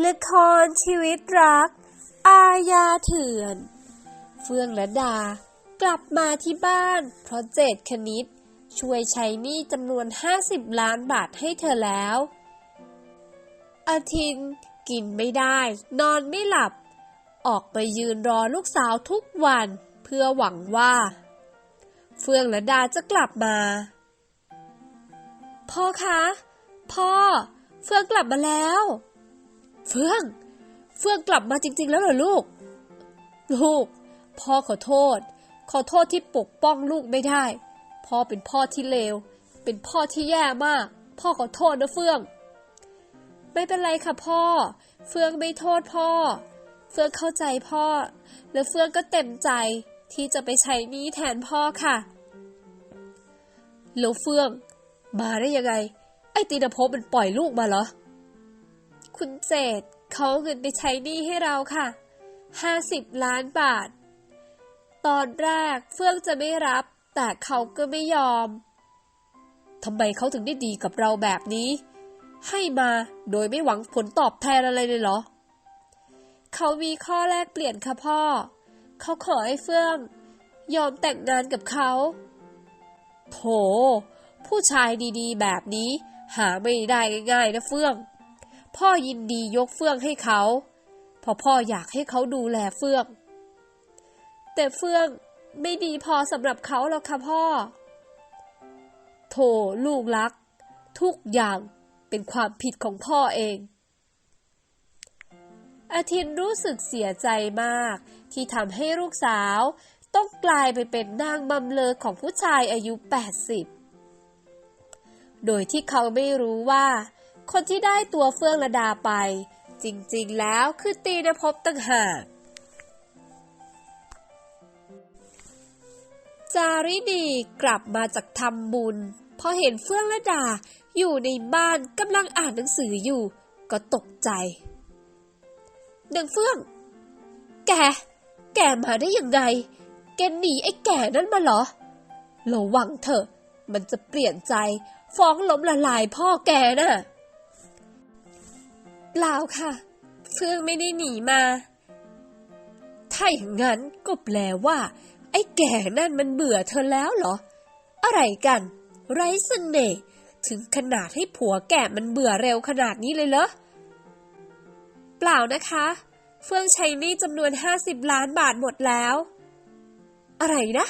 ละครชีวิตรัก อาญาเถื่อน เฟื่องและดากลับมาที่บ้านเพราะเจดคณิต ช่วยใช้หนี้จำนวน 50 ล้านบาทให้เธอแล้ว อาทินกินไม่ได้ นอนไม่หลับ ออกไปยืนรอลูกสาวทุกวัน เพื่อหวังว่า เฟื่องและดาจะกลับมา พ่อคะ พ่อ เฟื่องกลับมาแล้ว เฟื่อง เฟื่องกลับมาจริง ๆ แล้วเหรอลูก ลูก พ่อขอโทษ ขอโทษที่ปกป้องลูกไม่ได้ พ่อเป็นพ่อที่เลว เป็นพ่อที่แย่มาก พ่อขอโทษนะเฟื่อง ไม่เป็นไรค่ะพ่อ เฟื่องไม่โทษพ่อ เฟื่องเข้าใจพ่อ และเฟื่องก็เต็มใจที่จะไปใช้นี้แทนพ่อค่ะแล้วเฟื่อง มาได้ยังไง ไอ้ตีนภพมันปล่อยลูกมาเหรอ คุณเจดเขาเงินไปใช้หนี้ให้เราค่ะห้าสิบล้านบาท ตอนแรกเฟื่องจะไม่รับ แต่เขาก็ไม่ยอมทำไมเขาถึงได้ดีกับเราแบบนี้ ให้มาโดยไม่หวังผลตอบแทนอะไรเลยเหรอ เขามีข้อแลกเปลี่ยนค่ะพ่อ เขาขอให้เฟื่อง ยอมแต่งงานกับเขาโถผู้ชายดีๆ แบบนี้ หาไม่ได้ง่ายๆนะเฟื่อง พ่อยินดียกเฟื่องให้เขาเพราะพ่ออยากให้เขาดูแลเฟื่อง แต่เฟื่องไม่ดีพอสำหรับเขาหรอกค่ะพ่อ โถลูกรัก ทุกอย่างเป็นความผิดของพ่อเอง อาทินรู้สึกเสียใจมาก ที่ทำให้ลูกสาว ต้องกลายไปเป็นนางบำเลอของผู้ชายอายุ 80 โดยที่เขาไม่รู้ว่า คนที่ได้ตัวเฟื่องระดาไป จริงๆแล้วคือตีนภพตั้งหาก จารินีกลับมาจากทำบุญพอเห็นเฟื่องและดาอยู่ในบ้านกำลังอ่านหนังสืออยู่ ก็ตกใจหนึ่งเฟื่อง แก แกมาได้ยังไง แกหนีไอ้แก่นั่นมาเหรอระวังเถอะ มันจะเปลี่ยนใจ ฟ้องล้มละลายพ่อแกน่ะ เปล่าค่ะ เฟื่องไม่ได้หนีมา ถ้าอย่างนั้นก็แปลว่า ไอ้แก่นั่นมันเบื่อเธอแล้วเหรอ อะไรกัน ไร้เสน่ห์ถึงขนาดให้ผัวแก่มันเบื่อเร็วขนาดนี้เลยเหรอ เปล่านะคะ เฟื่องใช้หนี้จำนวน 50 ล้านบาทหมดแล้ว อะไรนะ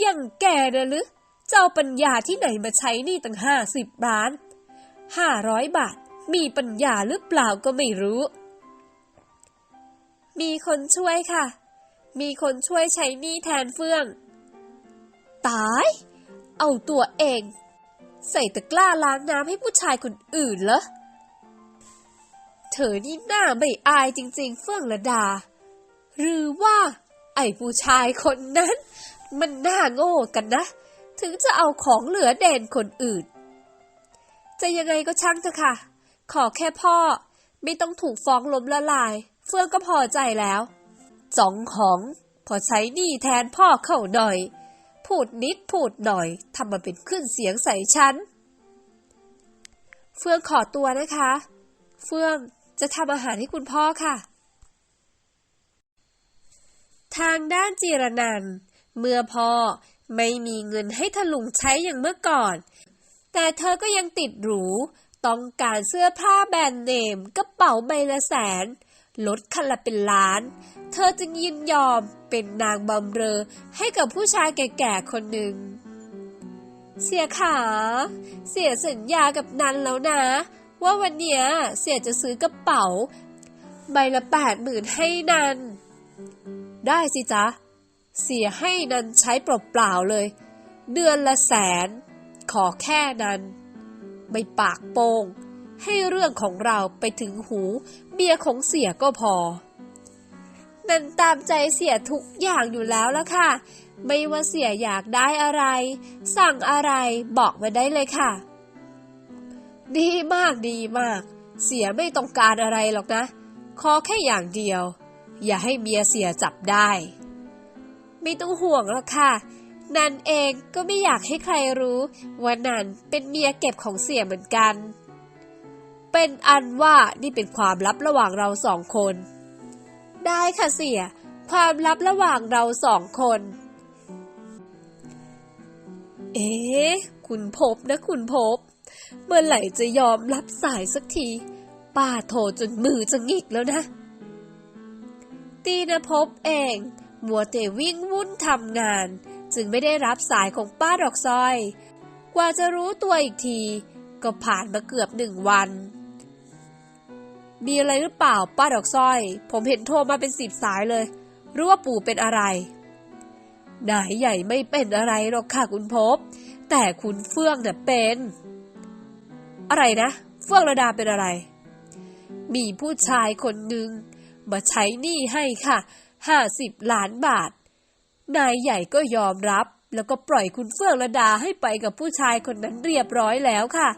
อย่างแกนะหรือ เจ้าปัญญาที่ไหนมาใช้หนี้ตั้ง50ล้าน500บาท มีปัญญาหรือเปล่าก็ไม่รู้ มีคนช่วยค่ะ มีคนช่วยใช้หนี้แทนเฟื่อง ตาย เอาตัวเอง ใส่ตะกร้าล้างน้ำให้ผู้ชายคนอื่นเหรอ เธอนี่หน้าไม่อายจริงๆ เฟื่องระดา หรือว่า ไอ้ผู้ชายคนนั้น มันน่าโง่กันนะ ถึงจะเอาของเหลือเด่นคนอื่นจะยังไงก็ช่างเถอะค่ะ ขอแค่พ่อ ไม่ต้องถูกฟ้องล้มละลาย เฟื่องก็พอใจแล้วจองหองพอใช้หนี้แทนพ่อเข้าหน่อย พูดนิดพูดหน่อยทำมาเป็นขึ้นเสียงใส่ฉัน เฟื่องขอตัวนะคะ เฟื่องจะทำอาหารให้คุณพ่อค่ะ ทางด้านจีรนัน เมื่อพ่อไม่มีเงินให้ถลุงใช้อย่างเมื่อก่อน แต่เธอก็ยังติดหรู ต้องการเสื้อผ้าแบรนด์เนมกระเป๋าใบละแสน ลดคันละเป็นล้าน เธอจึงยินยอมเป็นนางบำเรอให้กับผู้ชายแก่ๆคนหนึ่ง เสียขา เสียสัญญากับนันแล้วนะ ว่าวันเนี้ยเสียจะซื้อกระเป๋า ใบละแปดหมื่นให้นัน ได้สิจ๊ะ เสียให้นันใช้เปล่าๆเลย เดือนละแสน ขอแค่นั้น ไม่ปากโป้งให้เรื่องของเราไปถึงหูเมียของเสียก็พอนันตามใจเสียทุกอย่างอยู่แล้วละค่ะ ไม่ว่าเสียอยากได้อะไร สั่งอะไรบอกมาได้เลยค่ะ ดีมากดีมาก เสียไม่ต้องการอะไรหรอกนะ ขอแค่อย่างเดียว อย่าให้เมียเสียจับได้ ไม่ต้องห่วงหรอกค่ะ นันเองก็ไม่อยากให้ใครรู้ว่านันเป็นเมียเก็บของเสียเหมือนกัน เป็นอันว่านี่เป็นความลับระหว่างเราสองคน ได้ค่ะเสีย ความลับระหว่างเราสองคน เอ๊ะคุณพบนะคุณพบ เมื่อไหร่จะยอมรับสายสักที ป้าโทรจนมือจะหงิกแล้วนะ ตีนภพเอง มัวแต่วิ่งวุ่นทำงาน จึงไม่ได้รับสายของป้าดอกซอย กว่าจะรู้ตัวอีกที ก็ผ่านมาเกือบหนึ่งวัน มีอะไรหรือเปล่าป้าดอกสร้อย ผมเห็นโทรมาเป็นสิบสายเลย รู้ว่าปู่เป็นอะไรนายใหญ่ไม่เป็นอะไรหรอกค่ะคุณพบ แต่คุณเฟื่องเน่ะเป็น อะไรนะ เฟื่องระดาเป็นอะไร มีผู้ชายคนหนึ่งมาใช้หนี้ให้ค่ะห้าสิบล้านบาท นายใหญ่ก็ยอมรับ แล้วก็ปล่อยคุณเฟื่องระดาให้ไปกับผู้ชายคนนั้นเรียบร้อยแล้วค่ะ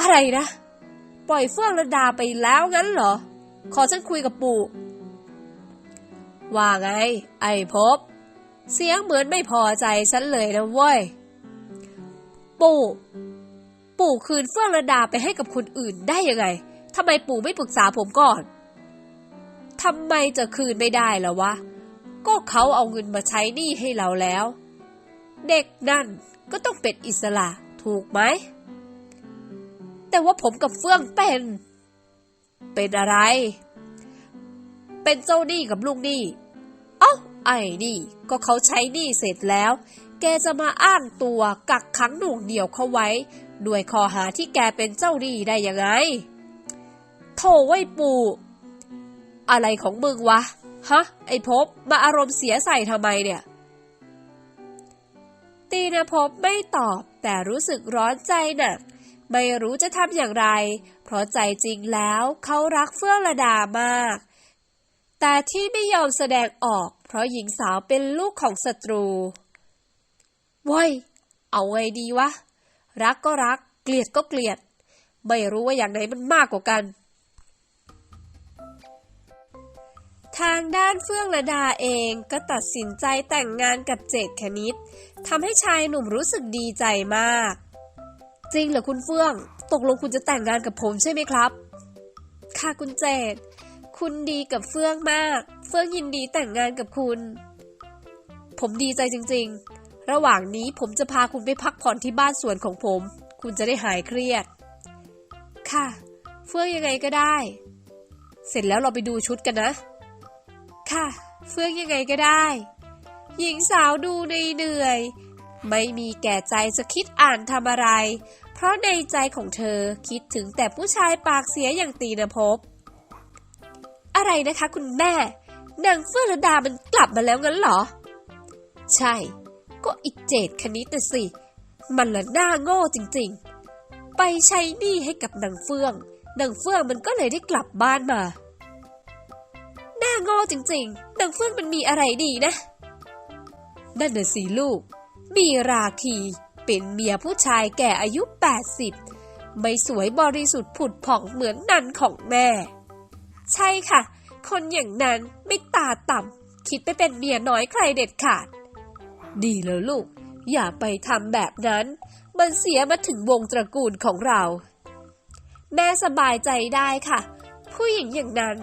อะไรนะ ปล่อยเฟื่องระดาไปแล้วงั้นเหรอ ขอฉันคุยกับปู่ว่าไง ไอ้พบ เสียงเหมือนไม่พอใจฉันเลยนะเว้ย ปู่ ปู่คืนเฟื่องระดาไปให้กับคนอื่นได้ยังไงทำไมปู่ไม่ปรึกษาผมก่อนทำไมจะคืนไม่ได้ล่ะวะ ก็เขาเอาเงินมาใช้หนี้ให้เราแล้ว เด็กนั่นก็ต้องเป็นอิสระถูกไหม แต่ว่าผมกับเฟื่องเป็น เป็นอะไร เป็นเจ้าหนี้กับลูกหนี้ เอ้า ไอ้นี่ก็เขาใช้หนี้เสร็จแล้ว แกจะมาอ้างตัวกักขังหน่วงเหนียวเขาไว้ด้วยข้อหาที่แกเป็นเจ้าหนี้ได้ยังไงโธ่ไว้ยปู่ อะไรของมึงวะ ฮะ ไอ้พบมาอารมณ์เสียใส่ทำไมเนี่ย ตีนภพไม่ตอบแต่รู้สึกร้อนใจหนักไม่รู้จะทำอย่างไร เพราะใจจริงแล้วเขารักเฟื่องระดามาก แต่ที่ไม่ยอมแสดงออก เพราะหญิงสาวเป็นลูกของศัตรูว้ยเอาไงดีวะ รักก็รัก เกลียดก็เกลียด ไม่รู้ว่าอย่างไหนมันมากกว่ากัน ทางด้านเฟื่องระดาเองก็ตัดสินใจแต่งงานกับเจดคณิตทำให้ชายหนุ่มรู้สึกดีใจมาก จริงเหรอคุณเฟื่อง ตกลงคุณจะแต่งงานกับผมใช่ไหมครับ ค่ะคุณเจดคุณดีกับเฟื่องมาก เฟื่องยินดีแต่งงานกับคุณ ผมดีใจจริงๆ ระหว่างนี้ผมจะพาคุณไปพักผ่อนที่บ้านสวนของผม คุณจะได้หายเครียด ค่ะ เฟื่องยังไงก็ได้ เสร็จแล้วเราไปดูชุดกันนะ ค่ะ เฟื่องยังไงก็ได้ หญิงสาวดูในเหนื่อย ไม่มีแก่ใจจะคิดอ่านทำอะไร เพราะในใจของเธอคิดถึงแต่ผู้ชายปากเสียอย่างตีนภพ อะไรนะคะคุณแม่ นางเฟื่องระดามันกลับมาแล้วงั้นเหรอ ใช่ ก็อีเจดคณิตน่ะสิ มันละหน้าโง่จริงๆ ไปใช้หนี้ให้กับนางเฟื่อง นางเฟื่องมันก็เลยได้กลับบ้านมา โง่จริงๆนางเฟื่องมันมีอะไรดีนะนั่นน่ะสิลูก มีราคี เป็นเมียผู้ชายแก่อายุ 80 ไม่สวยบริสุทธิ์ผุดผ่องเหมือนนันของแม่ ใช่ค่ะ คนอย่างนั้นไม่ตาต่ำคิดไปเป็นเมียน้อยใครเด็ดขาด ดีแล้วลูก อย่าไปทำแบบนั้น มันเสียมาถึงวงตระกูลของเรา แม่สบายใจได้ค่ะ ผู้หญิงอย่างนั้น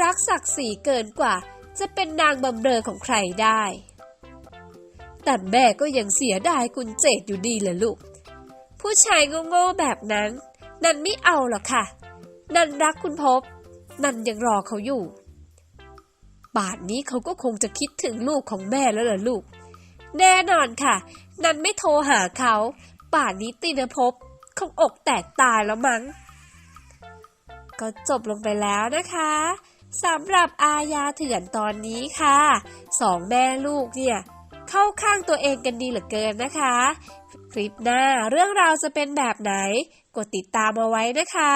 รักศักดิ์ศรีเกินกว่า จะเป็นนางบำเรอของใครได้ แต่แม่ก็ยังเสียดายคุณเจดอยู่ดีแหละลูก ผู้ชายโง่ๆแบบนั้น นันไม่เอาหรอกค่ะ นันรักคุณพบ นันยังรอเขาอยู่ป่านนี้เขาก็คงจะคิดถึงลูกของแม่แล้วล่ะลูก แน่นอนค่ะ นันไม่โทรหาเขาป่านนี้ตินภพคงอกแตกตายแล้วมั้ง ก็จบลงไปแล้วนะคะ สำหรับอาญาเถื่อนตอนนี้ค่ะสองแม่ลูกเนี่ยเข้าข้างตัวเองกันดีเหลือเกินนะคะ คลิปหน้าเรื่องราวจะเป็นแบบไหน กดติดตามเอาไว้นะคะ